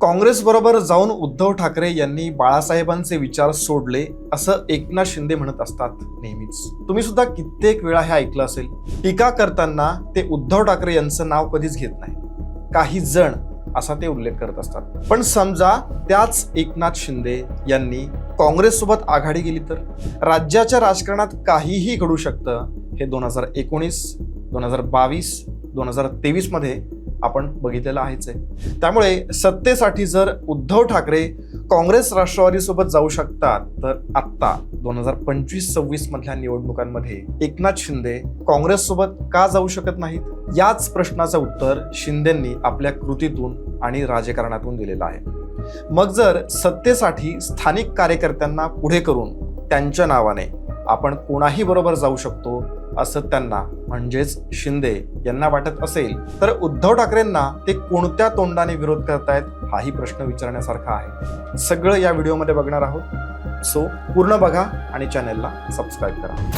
काँग्रेसबरोबर जाऊन उद्धव ठाकरे यांनी बाळासाहेबांचे विचार सोडले असं एकनाथ शिंदे म्हणत असतात नेहमीच. तुम्ही सुद्धा कित्येक वेळा हे ऐकलं असेल. टीका करताना ते उद्धव ठाकरे यांचं नाव कधीच घेत नाही. काही जण असा ते उल्लेख करत असतात. पण समजा त्याच एकनाथ शिंदे यांनी काँग्रेससोबत आघाडी गेली तर? राज्याच्या राजकारणात काहीही घडू शकतं हे दोन हजार एकोणीस दोन हजार बावीस दोन हजार तेवीसमध्ये आपण बघितलेलं आहेच आहे. त्यामुळे सत्तेसाठी जर उद्धव ठाकरे काँग्रेस राष्ट्रवादीसोबत जाऊ शकतात तर आत्ता दोन हजार पंचवीस सव्वीस मधल्या निवडणुकांमध्ये एकनाथ शिंदे काँग्रेससोबत का जाऊ शकत नाहीत? याच प्रश्नाचं उत्तर शिंदेंनी आपल्या कृतीतून आणि राजकारणातून दिलेलं आहे. मग जर सत्तेसाठी स्थानिक कार्यकर्त्यांना पुढे करून त्यांच्या नावाने आपण कोणाही बरोबर जाऊ शकतो असं त्यांना म्हणजेच शिंदे यांना वाटत असेल. तर उद्धव ठाकरेंना ते कोणत्या तोंडाने विरोध करतायत हाही प्रश्न विचारण्यासारखा आहे. सगळं या व्हिडिओमध्ये बघणार आहोत. सो पूर्ण बघा आणि चॅनेलला सबस्क्राईब करा.